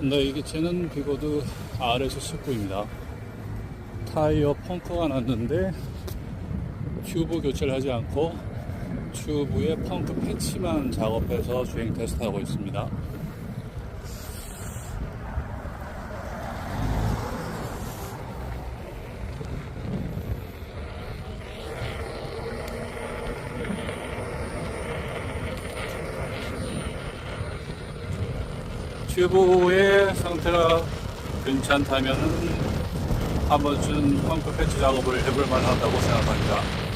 혼다이 기체는 비고드 RS19입니다. 타이어 펑크가 났는데 튜브 교체를 하지 않고 튜브에 펑크 패치만 작업해서 주행 테스트하고 있습니다. 튜브의 상태가 괜찮다면 한 번쯤 펑크 패치 작업을 해볼 만하다고 생각합니다.